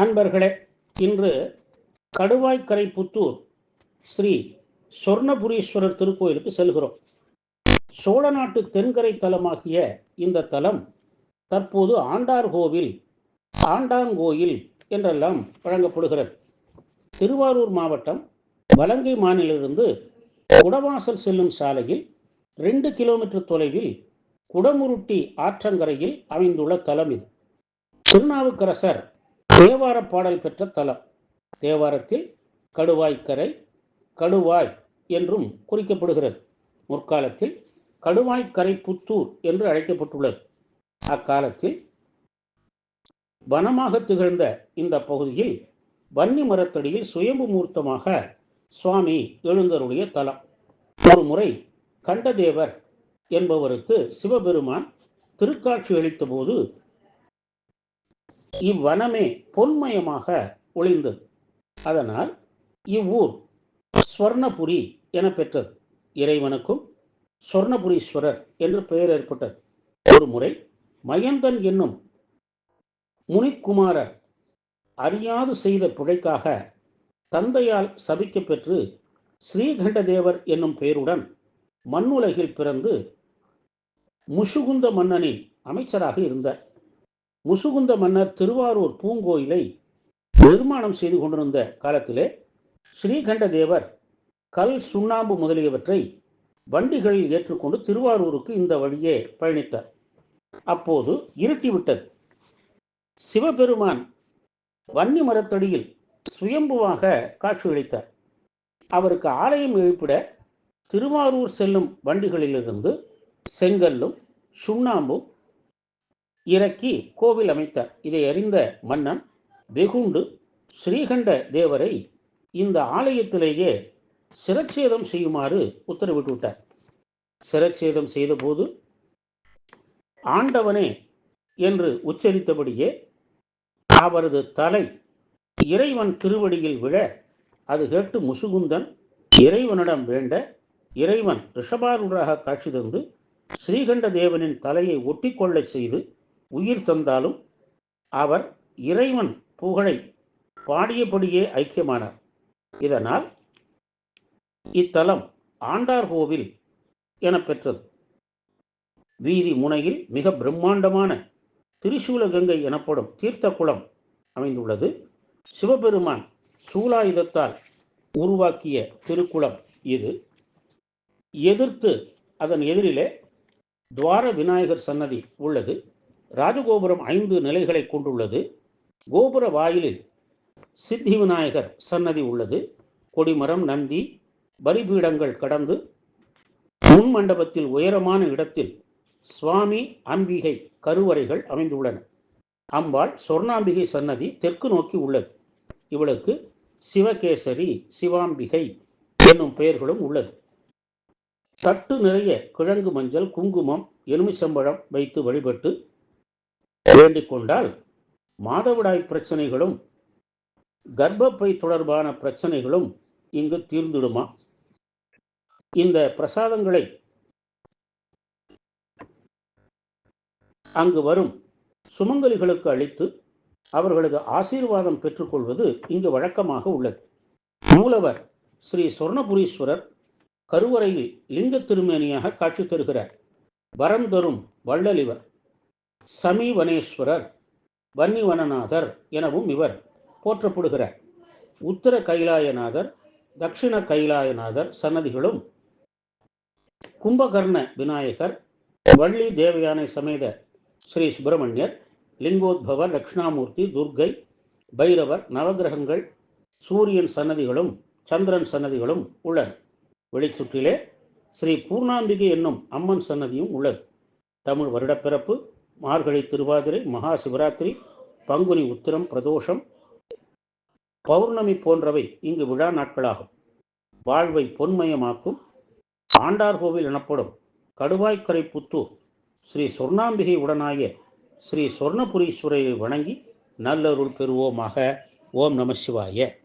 அன்பர்களே இன்று கடுவாய்க்கரை புத்தூர் ஸ்ரீ சொர்ணபுரீஸ்வரர் திருக்கோயிலுக்கு செல்கிறோம். சோழ நாட்டு தென்கரை தலமாகிய இந்த தலம் தற்போது ஆண்டார் கோவில் ஆண்டாங்கோயில் என்றெல்லாம் வழங்கப்படுகிறது. திருவாரூர் மாவட்டம் வலங்கை மாநிலிருந்து குடவாசல் செல்லும் சாலையில் ரெண்டு கிலோமீட்டர் தொலைவில் குடமுருட்டி ஆற்றங்கரையில் அமைந்துள்ள தலம் இது. திருநாவுக்கரசர் தேவார பாடல் பெற்ற தலம். தேவாரத்தில் கடுவாய்க்கரை கடுவாய் என்றும் குறிக்கப்படுகிறது. முற்காலத்தில் கடுவாய்க்கரை புத்தூர் என்று அழைக்கப்பட்டுள்ளது. அக்காலத்தில் வனமாக திகழ்ந்த இந்த பகுதியில் வன்னி மரத்தடியில் சுயம்பு மூர்த்தமாக சுவாமி எழுந்தருடைய தலம். ஒரு முறை கண்டதேவர் என்பவருக்கு சிவபெருமான் திருக்காட்சி அளித்த போது இவ்வனமே பொன்மயமாக ஒளிந்தது. அதனால் இவ்வூர் ஸ்வர்ணபுரி என பெற்றது. இறைவனுக்கும் சொர்ணபுரீஸ்வரர் என்று பெயர் ஏற்பட்டது. ஒரு முறை மயந்தன் என்னும் முனிக்குமாரர் அறியாது செய்த பிழைக்காக தந்தையால் சபிக்க பெற்று ஸ்ரீகண்டதேவர் என்னும் பெயருடன் மண்ணுலகில் பிறந்து முசுகுந்த மன்னனின் அமைச்சராக இருந்தார். முசுகுந்த மன்னர் திருவாரூர் பூங்கோயிலை நிர்மாணம் செய்து கொண்டிருந்த காலத்திலே ஸ்ரீகண்டதேவர் கல் சுண்ணாம்பு முதலியவற்றை வண்டிகளில் ஏற்றுக்கொண்டு திருவாரூருக்கு இந்த வழியே பயணித்தார். அப்போது இருட்டிவிட்டது. சிவபெருமான் வன்னி மரத்தடியில் சுயம்புவாக காட்சியளித்தார் அவருக்கு ஆலயம் எழுப்பிட திருவாரூர் செல்லும் வண்டிகளிலிருந்து செங்கல்லும் சுண்ணாம்பும் இறக்கி கோவில் அமைத்தார். இதை அறிந்த மன்னன் வெகுண்டு ஸ்ரீகண்ட தேவரை இந்த ஆலயத்திலேயே சிரச்சேதம் செய்யுமாறு உத்தரவிட்டு விட்டார். சிரச்சேதம் செய்தபோது ஆண்டவனே என்று உச்சரித்தபடியே அவரது தலை இறைவன் திருவடியில் விழ அது கேட்டு முசுகுந்தன் இறைவனிடம் வேண்ட இறைவன் ரிஷபாரூடாக காட்சி தந்து ஸ்ரீகண்ட தேவனின் தலையை ஒட்டிக்கொள்ள செய்து உயிர் தந்தாலும் அவர் இறைவன் புகழை பாடியபடியே ஐக்கியமானார். இதனால் இத்தலம் ஆண்டார் கோவில் என பெற்றது. வீதி முனையில் மிக பிரம்மாண்டமான திரிசூல கங்கை எனப்படும் தீர்த்த குளம் அமைந்துள்ளது. சிவபெருமான் சூலாயுதத்தால் உருவாக்கிய திருக்குளம் இது. எதிர்த்து அதன் எதிரிலே துவார விநாயகர் சன்னதி உள்ளது. ராஜகோபுரம் ஐந்து நிலைகளை கொண்டுள்ளது. கோபுர வாயிலில் சித்தி விநாயகர் சன்னதி உள்ளது. கொடிமரம் நந்தி பலிபீடங்கள் கடந்து முன் மண்டபத்தில் உயரமான இடத்தில் சுவாமி அம்பிகை கருவறைகள் அமைந்துள்ளன. அம்பாள் சொர்ணாம்பிகை சன்னதி தெற்கு நோக்கி உள்ளது. இவளுக்கு சிவகேசரி சிவாம்பிகை என்னும் பெயர்களும் உள்ளது. தட்டு நிறைய கிழங்கு மஞ்சள் குங்குமம் எலுமிச்சம்பழம் வைத்து வழிபட்டு வேண்டிக் கொண்டால் மாதவிடாய் பிரச்சனைகளும் கர்ப்பப்பை தொடர்பான பிரச்சனைகளும் இங்கு தீர்ந்துடுமா? இந்த பிரசாதங்களை அங்கு வரும் சுமங்கலிகளுக்கு அளித்து அவர்களது ஆசீர்வாதம் பெற்றுக்கொள்வது இங்கு வழக்கமாக உள்ளது. மூலவர் ஸ்ரீ சொர்ணபுரீஸ்வரர் கருவறையில் லிங்க திருமேனியாக காட்சி தருகிறார். வரம் தரும் வள்ளலிவர். சமீவனேஸ்வரர் வன்னிவனநாதர் எனவும் இவர் போற்றப்படுகிறார். உத்தர கைலாயநாதர் தட்சிண கைலாயநாதர் சன்னதிகளும் கும்பகர்ண விநாயகர் வள்ளி தேவயானை சமேத ஸ்ரீ சுப்பிரமணியர் லிங்கோத்பவர் தட்சிணாமூர்த்தி துர்கை பைரவர் நவகிரகங்கள் சூரியன் சன்னதிகளும் சந்திரன் சன்னதிகளும் உள்ளன. வெளிச்சுற்றிலே ஸ்ரீ பூர்ணாம்பிகை என்னும் அம்மன் சன்னதியும் உள்ளது. தமிழ் வருடப்பிறப்பு மார்கழி திருவாதிரை மகா சிவராத்திரி பங்குனி உத்திரம் பிரதோஷம் பௌர்ணமி போன்றவை இங்கு விழா நாட்களாகும். வாழ்வை பொன்மயமாக்கும் ஆண்டார்கோவில் எனப்படும் கடுவாய்க்கரை புத்தூர் ஸ்ரீ சொர்ணாம்பிகை உடனாய ஸ்ரீ சொர்ணபுரீஸ்வரரை வணங்கி நல்லருள் பெறுவோமாக. ஓம் நம சிவாய.